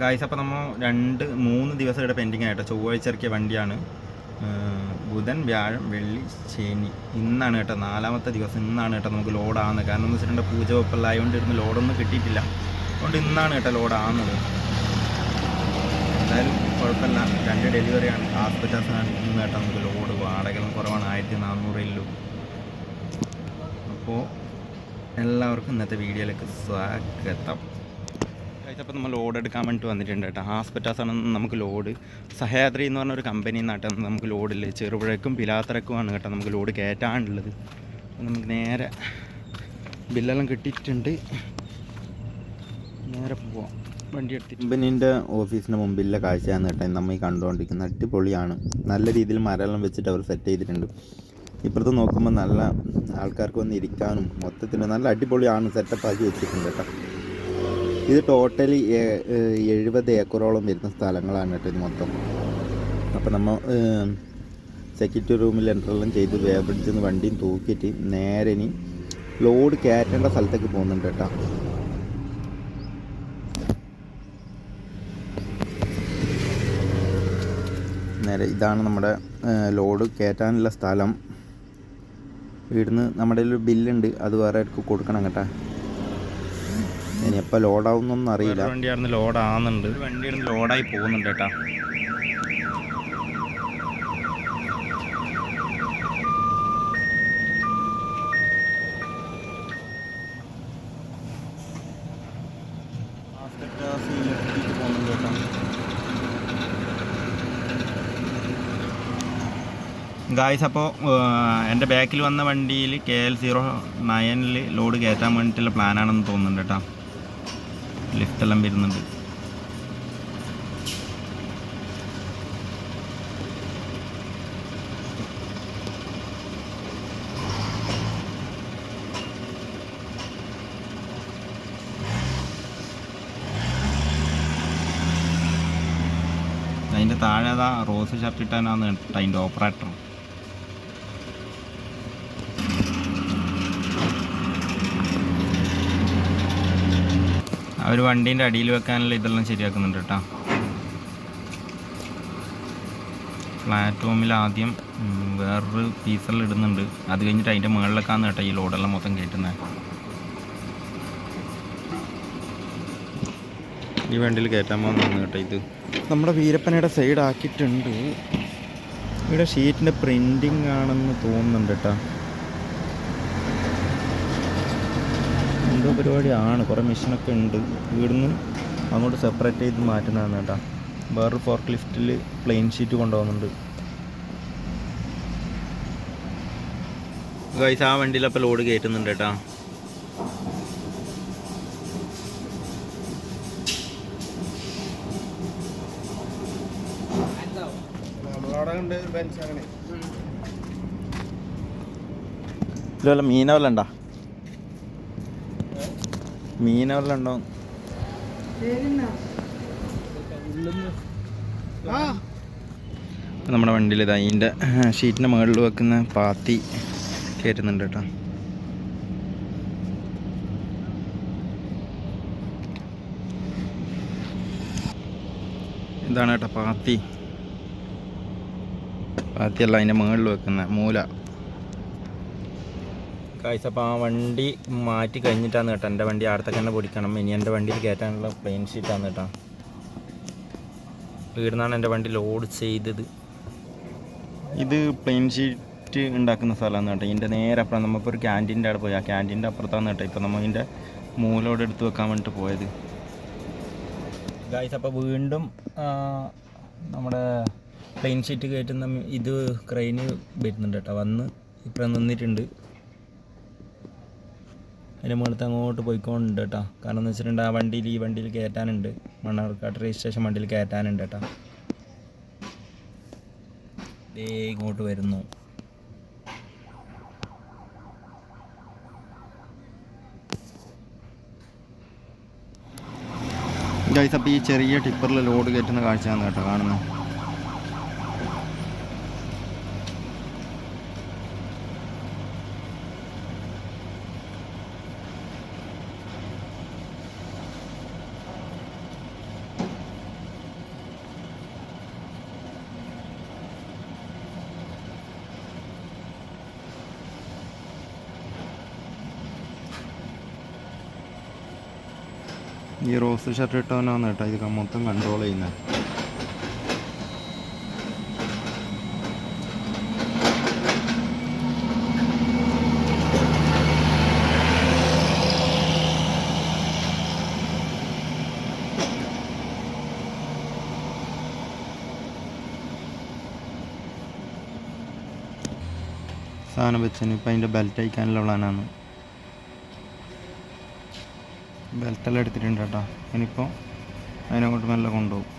Guys അപ്പോൾ നമ്മൾ രണ്ട് മൂന്ന് ദിവസം ഇവിടെ പെൻഡിങ് ആയിട്ടോ. ചൊവ്വാഴ്ച ഇറക്കിയ വണ്ടിയാണ്. ബുധൻ വ്യാഴം വെള്ളി ശനി. ഇന്നാണ് കേട്ടോ നാലാമത്തെ ദിവസം. ഇന്നാണ് കേട്ടോ നമുക്ക് ലോഡാകുന്നത് കാരണം എന്ന് വെച്ചിട്ടുണ്ടെങ്കിൽ പൂജ വെപ്പല്ലായതുകൊണ്ട് ഇരുന്ന് ലോഡൊന്നും കിട്ടിയിട്ടില്ല. അതുകൊണ്ട് ഇന്നാണ് കേട്ടോ ലോഡാകുന്നത് എന്തായാലും കുഴപ്പമില്ല. രണ്ട് ഡെലിവറിയാണ് ഹോസ്പിറ്റൽസാണ് ഇന്ന് കേട്ടോ നമുക്ക് ലോഡ് വാടകകളും കുറവാണ്. ആയിരത്തി നാനൂറിലും അപ്പോൾ എല്ലാവർക്കും ഇന്നത്തെ വീഡിയോയിലേക്ക് സ്വാഗതം. കഴിച്ചപ്പോൾ നമ്മൾ ലോഡ് എടുക്കാൻ വേണ്ടിയിട്ട് വന്നിട്ടുണ്ട് കേട്ടോ. ഹാസ്പിറ്റാസാണ് നമുക്ക് ലോഡ് സഹയാദ്രി എന്ന് പറഞ്ഞ ഒരു കമ്പനിയിൽ നമുക്ക് ലോഡില്ല ചെറുപുഴക്കും പിലാത്തറക്കുമാണ് കേട്ടോ നമുക്ക് ലോഡ് കയറ്റാനുള്ളത് നമുക്ക് നേരെ ബില്ലെല്ലാം കിട്ടിയിട്ടുണ്ട്. നേരെ പോവാം. വണ്ടി എടുത്തിട്ട്. കമ്പനീന്റെ ഓഫീസിന് മുമ്പിലെ കാഴ്ചയാണ് കേട്ടോ. നമ്മൾ ഈ കണ്ടുകൊണ്ടിരിക്കുന്നത്. അടിപൊളിയാണ്. നല്ല രീതിയിൽ മരമെല്ലാം വെച്ചിട്ട് അവർ സെറ്റ് ചെയ്തിട്ടുണ്ട്. ഇപ്പുറത്ത് നോക്കുമ്പോൾ നല്ല ആൾക്കാർക്ക് വന്ന് ഇരിക്കാനും മൊത്തത്തിൽ നല്ല അടിപൊളിയാണ് സെറ്റപ്പ് ആക്കി വെച്ചിട്ടുണ്ട് കേട്ടോ. ഇത് ടോട്ടലി എഴുപത് ഏക്കറോളം വരുന്ന സ്ഥലങ്ങളാണ് കേട്ടോ ഇത് മൊത്തം. അപ്പോൾ നമ്മൾ സെക്യൂരിറ്റി റൂമിൽ എന്ററെല്ലാം ചെയ്ത് വേബ്രിഡ്ജിൽ നിന്ന് വണ്ടിയും തൂക്കിയിട്ട് നേരെ ഇനി ലോഡ് കയറ്റേണ്ട സ്ഥലത്തേക്ക് പോകുന്നുണ്ട് കേട്ടോ. നേരെ ഇതാണ് നമ്മുടെ ലോഡ് കയറ്റാനുള്ള സ്ഥലം. ഇവിടുന്ന് നമ്മുടെ ഒരു ബില്ലുണ്ട് അത് വേറെ കൊടുക്കണം കേട്ടാ. ഇനി എപ്പോൾ ലോഡാവുന്നൊന്നും അറിയില്ല. വണ്ടിയായിരുന്നു ലോഡാവുന്നുണ്ട്. വണ്ടിയായിരുന്നു ലോഡായി പോകുന്നുണ്ട് കേട്ടാ. പോകുന്നുണ്ട് കേട്ടോ ഗായ്സ് അപ്പോൾ എന്റെ ബാക്കിൽ വന്ന വണ്ടിയിൽ കെ എൽ സീറോ നയനിൽ ലോഡ് കയറ്റാൻ വേണ്ടിയിട്ടുള്ള പ്ലാനാണെന്ന് തോന്നുന്നുണ്ട് കേട്ടോ. ലിഫ്റ്റെല്ലാം വരുന്നുണ്ട്. അതിന്റെ താഴെ അതാ റോസ് കേട്ടോ അതിന്റെ ഓപ്പറേറ്റർ. അവർ വണ്ടീന്റെ അടിയിൽ വെക്കാനുള്ള ഇതെല്ലാം ശരിയാക്കുന്നുണ്ട് കേട്ടോ. പ്ലാറ്റ്ഫോമിൽ ആദ്യം വേറൊരു പീസെല്ലാം ഇടുന്നുണ്ട്. അത് കഴിഞ്ഞിട്ട് അതിന്റെ മുകളിലേക്കാണ് കേട്ടോ ഈ ലോഡെല്ലാം മൊത്തം കയറ്റുന്നത് ഈ വണ്ടിയിൽ കയറ്റാൻ പോകുന്നതാണ് കേട്ടോ ഇത്. നമ്മുടെ വീരപ്പനയുടെ സൈഡ് ആക്കിയിട്ടുണ്ട്. ഇവിടെ ഷീറ്റിന്റെ പ്രിന്റിങ് ആണെന്ന് തോന്നുന്നുണ്ട് കേട്ടോ. എന്തോ പരിപാടിയാണ്. കുറേ മെഷീനൊക്കെ ഉണ്ട്. ഇവിടുന്ന് അങ്ങോട്ട് സെപ്പറേറ്റ് ചെയ്ത് മാറ്റുന്നതാണ് കേട്ടോ. വേറൊരു ഫോർക്ക് ലിഫ്റ്റിൽ പ്ലെയിൻ ഷീറ്റ് കൊണ്ടുപോകുന്നുണ്ട്. ഗൈസ് ആ വണ്ടിയിൽ അപ്പോൾ ലോഡ് കയറ്റുന്നുണ്ട് കേട്ടോ. ഇതിൽ മീനവല്ലണ്ടാ ഉണ്ടോ? മീന വല്ല ഉണ്ടോ നമ്മുടെ വണ്ടിയിൽ ഇത് അതിന്റെ ഷീറ്റിന്റെ മുകളിൽ വെക്കുന്ന പാത്തി കയറ്റുന്നുണ്ട് കേട്ടോ. ഇതാണ് കേട്ടോ പാത്തി. പാത്തിയല്ല അതിന്റെ മുകളിൽ വെക്കുന്ന മൂല. കാഴ്ച അപ്പോൾ ആ വണ്ടി മാറ്റി കഴിഞ്ഞിട്ടാണ് കേട്ടോ. എന്റെ വണ്ടി അടുത്തൊക്കെ തന്നെ പൊടിക്കണം. ഇനി എന്റെ വണ്ടിയിൽ കയറ്റാനുള്ള പ്ലെയിൻ ഷീറ്റാണ് കേട്ടോ. ഇവിടുന്നാണ് എന്റെ വണ്ടി ലോഡ് ചെയ്തത്. ഇത് പ്ലെയിൻ ഷീറ്റ് ഉണ്ടാക്കുന്ന സ്ഥലമാണ് കേട്ടോ. ഇതിന്റെ നേരെ അപ്പുറം നമ്മളിപ്പോൾ ഒരു ക്യാന്റീന്റെ അവിടെ പോയി. ആ ക്യാന്റീന്റെ അപ്പുറത്താണ് കേട്ടോ ഇപ്പോൾ നമ്മൾ ഇതിന്റെ മൂലോട് എടുത്ത് വെക്കാൻ വേണ്ടിയിട്ട് പോയത്. ഗായ്സ് അപ്പോൾ വീണ്ടും നമ്മുടെ പ്ലെയിൻ ഷീറ്റ് കയറ്റുന്ന ഇത് ക്രെയിന് വരുന്നുണ്ട് കേട്ടോ. വന്ന് ഇപ്പം നിന്നിട്ടുണ്ട്. അതിന്റെ മുകളിലത്തെ അങ്ങോട്ട് പോയിക്കൊണ്ട് കേട്ടോ. കാരണം എന്ന് വെച്ചിട്ടുണ്ടെങ്കിൽ ആ വണ്ടിയിൽ ഈ വണ്ടിയിൽ കയറ്റാനുണ്ട്. മണ്ണാർക്കാട് രജിസ്ട്രേഷൻ വണ്ടിയിൽ കയറ്റാനുണ്ട് കേട്ടോ. ദേ ഇങ്ങോട്ട് വരുന്നു. ഗൈസ് അപ്പോൾ ഈ ചെറിയ ടിപ്പറിൽ ലോഡ് കയറ്റുന്ന കാഴ്ചയാണ് കേട്ടോ കാണുന്നത്. ഈ റോസ് ഷർട്ട് ഇട്ടവനാണ് കേട്ടോ ഇത് മൊത്തം കൺട്രോൾ ചെയ്യുന്നത് സാധനം വെച്ചാൽ ഇപ്പം അതിന്റെ ബെൽറ്റ് അയക്കാനുള്ള പ്ലാനാണ് ബെൽറ്റെല്ലാം എടുത്തിട്ടുണ്ട് കേട്ടോ. ഇനിയിപ്പോൾ അതിനങ്ങോട്ട് മെല്ലെ കൊണ്ടുപോകും.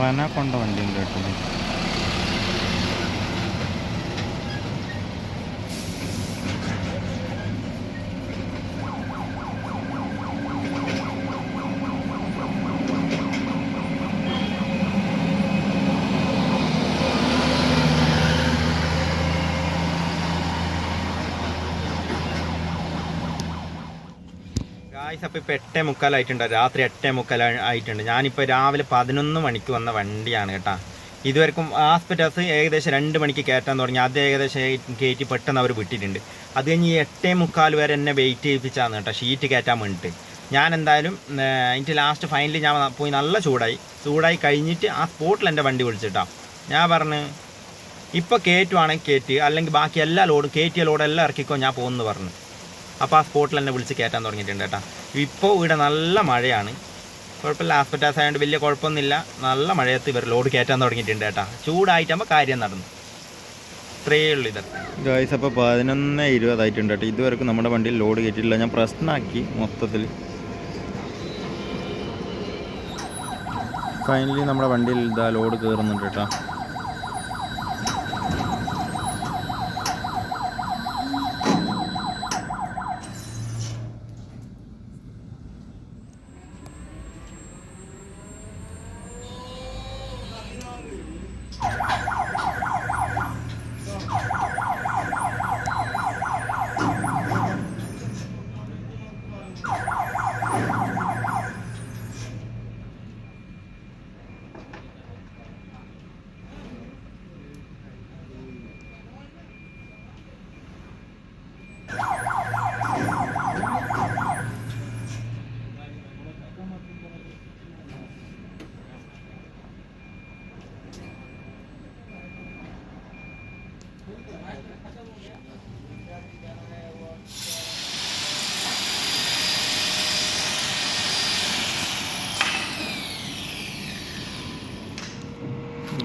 റന കൊണ്ട വണ്ടി ഉണ്ട് കേട്ടോ. ഗായ്സ് അപ്പോൾ ഇപ്പോൾ എട്ടേ മുക്കാലായിട്ടുണ്ട് രാത്രി എട്ടേ മുക്കാൽ ആയിട്ടുണ്ട്. ഞാനിപ്പോൾ രാവിലെ പതിനൊന്ന് മണിക്ക് വന്ന വണ്ടിയാണ് കേട്ടോ. ഇതുവരെക്കും ഹോസ്പിറ്റൽസ് ഏകദേശം രണ്ട് മണിക്ക് കയറ്റാൻ തുടങ്ങി. അത് ഏകദേശം കയറ്റി പെട്ടെന്ന് അവർ വിട്ടിട്ടുണ്ട്. അത് കഴിഞ്ഞ് ഈ എട്ടേ മുക്കാൽ വരെ എന്നെ വെയിറ്റ് ചെയ്യിപ്പിച്ചാന്ന് കേട്ടോ. ഷീറ്റ് കയറ്റാൻ വേണ്ടിയിട്ട് ഞാൻ എന്തായാലും എനിക്ക് ലാസ്റ്റ് ഫൈനലി ഞാൻ പോയി നല്ല ചൂടായി. ചൂടായി കഴിഞ്ഞിട്ട് ആ സ്പോട്ടിൽ എന്റെ വണ്ടി വിളിച്ചിട്ടാ. ഞാൻ പറഞ്ഞ് ഇപ്പോൾ കയറ്റുവാണെങ്കിൽ കയറ്റി അല്ലെങ്കിൽ ബാക്കി എല്ലാ ലോഡും കയറ്റിയ ലോഡ് എല്ലാം ഇറക്കിക്കോ ഞാൻ പോകുമെന്ന് പറഞ്ഞു. അപ്പോൾ ആ സ്പോട്ടിൽ എന്നെ വിളിച്ച് കയറ്റാൻ തുടങ്ങിയിട്ടുണ്ട് കേട്ടോ. ഇപ്പോൾ ഇവിടെ നല്ല മഴയാണ്. കുഴപ്പമില്ല ആസ്പെറ്റാസ് ആയതുകൊണ്ട് വലിയ കുഴപ്പമൊന്നുമില്ല. നല്ല മഴയത്ത് ഇവർ ലോഡ് കയറ്റാൻ തുടങ്ങിയിട്ടുണ്ട് കേട്ടോ. ചൂടായിട്ടാകുമ്പോൾ കാര്യം നടന്നു. ഇത്രയേ ഉള്ളൂ ഇത്. ഗായ്സ് അപ്പോൾ പതിനൊന്ന് ഇരുപതായിട്ടുണ്ട് കേട്ടോ. ഇതുവരെക്കും നമ്മുടെ വണ്ടിയിൽ ലോഡ് കയറ്റിയിട്ടില്ല ഞാൻ പ്രശ്നമാക്കി മൊത്തത്തിൽ ഫൈനലി നമ്മുടെ വണ്ടിയിൽ ഇതാ ലോഡ് കയറുന്നുണ്ട് കേട്ടോ.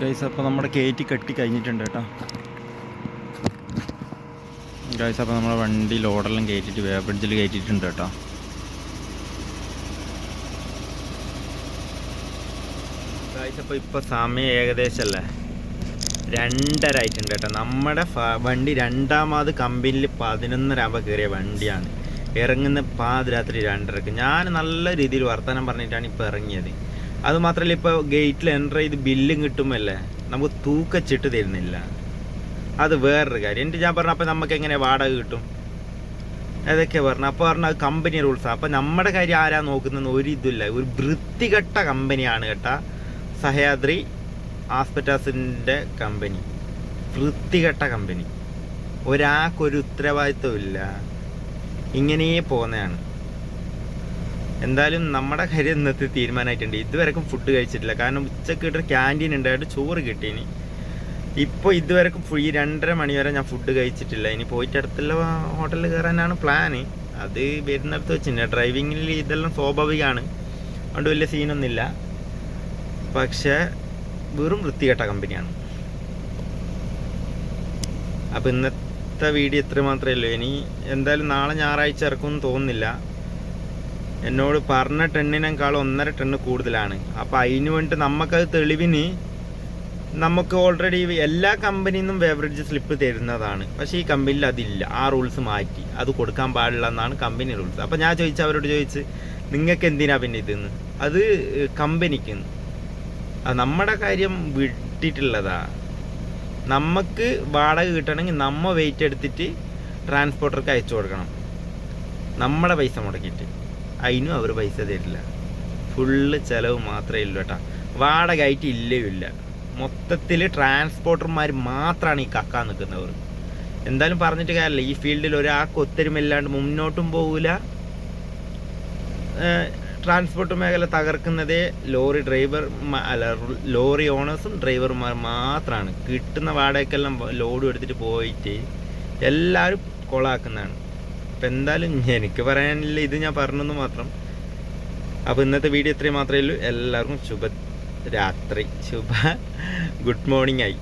ഗൈസ് അപ്പോൾ നമ്മുടെ കയറ്റി കെട്ടി കഴിഞ്ഞിട്ടുണ്ട് കേട്ടോ. ഗൈസ് അപ്പോൾ നമ്മുടെ വണ്ടി ലോഡെല്ലാം കയറ്റിയിട്ട് വേ ബ്രിഡ്ജിൽ കയറ്റിയിട്ടുണ്ട് കേട്ടോ. ഗൈസ് അപ്പോൾ ഇപ്പോൾ സമയം ഏകദേശമല്ലേ? രണ്ടര ആയിട്ടുണ്ട് കേട്ടോ. നമ്മുടെ വണ്ടി രണ്ടാമത് കമ്പനിയിൽ പതിനൊന്നരാകുമ്പോൾ കയറിയ വണ്ടിയാണ്. ഇറങ്ങുന്ന പാതിരാത്രി രണ്ടരക്ക്. ഞാൻ നല്ല രീതിയിൽ വർത്തമാനം പറഞ്ഞിട്ടാണ് ഇപ്പോൾ ഇറങ്ങിയത്. അത് മാത്രമല്ല ഇപ്പോൾ ഗേറ്റിൽ എന്റർ ചെയ്ത് ബില്ലും കിട്ടുമല്ലേ? നമുക്ക് തൂക്കച്ചിട്ട് തരുന്നില്ല. അത് വേറൊരു കാര്യം. എന്റെ ഞാൻ പറഞ്ഞ അപ്പോൾ നമുക്ക് എങ്ങനെ വാടക കിട്ടും? അതൊക്കെ പറഞ്ഞു. അപ്പോൾ പറഞ്ഞ അത് കമ്പനി റൂൾസാണ് അപ്പോൾ നമ്മുടെ കാര്യം ആരാ നോക്കുന്നതെന്ന് ഒരു ഇതില്ല ഒരു വൃത്തികെട്ട കമ്പനിയാണ് കേട്ടാ. സഹയാദ്രി ആസ്പെറ്റാസിന്റെ കമ്പനി വൃത്തികെട്ട കമ്പനി ഒരാൾക്കൊരു ഉത്തരവാദിത്വമില്ല. ഇങ്ങനെ പോകുന്നതാണ്. എന്തായാലും നമ്മുടെ കാര്യം ഇന്നത്തെ തീരുമാനമായിട്ടുണ്ട്. ഇതുവരെക്കും ഫുഡ് കഴിച്ചിട്ടില്ല. കാരണം ഉച്ചയ്ക്ക് ഇട്ടൊരു ക്യാന്റീൻ ഉണ്ടായിട്ട് ചോറ് കിട്ടീനി. ഇപ്പോൾ ഇതുവരെക്കും ഈ രണ്ടര മണി വരെ ഞാൻ ഫുഡ് കഴിച്ചിട്ടില്ല. ഇനി പോയിട്ട് അടുത്തുള്ള ഹോട്ടലിൽ കയറാനാണ് പ്ലാന് അത് വരുന്നിടത്ത് വെച്ചിട്ടുണ്ട്. ഡ്രൈവിങ്ങിൽ ഇതെല്ലാം സ്വാഭാവികമാണ് അതുകൊണ്ട് വലിയ സീനൊന്നുമില്ല പക്ഷേ വെറും വൃത്തികെട്ട കമ്പനിയാണ് അപ്പോൾ ഇന്നത്തെ വീഡിയോ ഇത്ര മാത്രമേ ഉള്ളൂ. ഇനി എന്തായാലും നാളെ ഞായറാഴ്ച ഇറക്കുമെന്ന് തോന്നുന്നില്ല. എന്നോട് പറഞ്ഞ ടെണ്ണിനേക്കാൾ ഒന്നര ടണ്ണ് കൂടുതലാണ്. അപ്പോൾ അതിന് വേണ്ടി നമുക്കത് തെളിവിന് നമുക്ക് ഓൾറെഡി എല്ലാ കമ്പനിയിൽ നിന്നും ബേവറേജ് സ്ലിപ്പ് തരുന്നതാണ്. പക്ഷേ ഈ കമ്പനിയിൽ അതില്ല. ആ റൂൾസ് മാറ്റി. അത് കൊടുക്കാൻ പാടില്ല എന്നാണ് കമ്പനി റൂൾസ് അപ്പോൾ ഞാൻ ചോദിച്ചു അവരോട് ചോദിച്ച് നിങ്ങൾക്ക് എന്തിനാ പിന്നെ ഇതെന്ന്? അത് കമ്പനിക്ക് നമ്മുടെ കാര്യം വിട്ടിട്ടുള്ളതാ. നമുക്ക് വാടക കിട്ടണമെങ്കിൽ നമ്മ വെയിറ്റ് എടുത്തിട്ട് ട്രാൻസ്പോർട്ടർക്ക് അയച്ചു കൊടുക്കണം. നമ്മുടെ പൈസ മുടക്കിയിട്ട്. അതിനും അവർ പൈസ തരില്ല. ഫുള്ള് ചിലവ് മാത്രമേ ഉള്ളൂ കേട്ടോ. വാടക ആയിട്ട് ഇല്ലേ ഇല്ല. മൊത്തത്തിൽ ട്രാൻസ്പോർട്ടർമാർ മാത്രമാണ് ഈ കക്കാൻ നിൽക്കുന്നവർ എന്തായാലും പറഞ്ഞിട്ട് കാര്യമില്ല ഈ ഫീൽഡിൽ ഒരാൾക്ക് ഒത്തൊരുമില്ലാണ്ട് മുന്നോട്ടും പോകില്ല ട്രാൻസ്പോർട്ട് മേഖല തകർക്കുന്നതേ ലോറി ഡ്രൈവർ അല്ല ലോറി ഓണേഴ്സും ഡ്രൈവർമാർ മാത്രമാണ് കിട്ടുന്ന വാടകയ്ക്കെല്ലാം ലോഡും എടുത്തിട്ട് പോയിട്ട് എല്ലാവരും കൊളാക്കുന്നതാണ്. അപ്പം എന്തായാലും എനിക്ക് പറയാനില്ല ഇത് ഞാൻ പറഞ്ഞെന്ന് മാത്രം. അപ്പോൾ ഇന്നത്തെ വീഡിയോ ഇത്രയും മാത്രമേ ഉള്ളൂ. എല്ലാവർക്കും ശുഭ രാത്രി ശുഭ ഗുഡ് മോർണിംഗ് ആയി.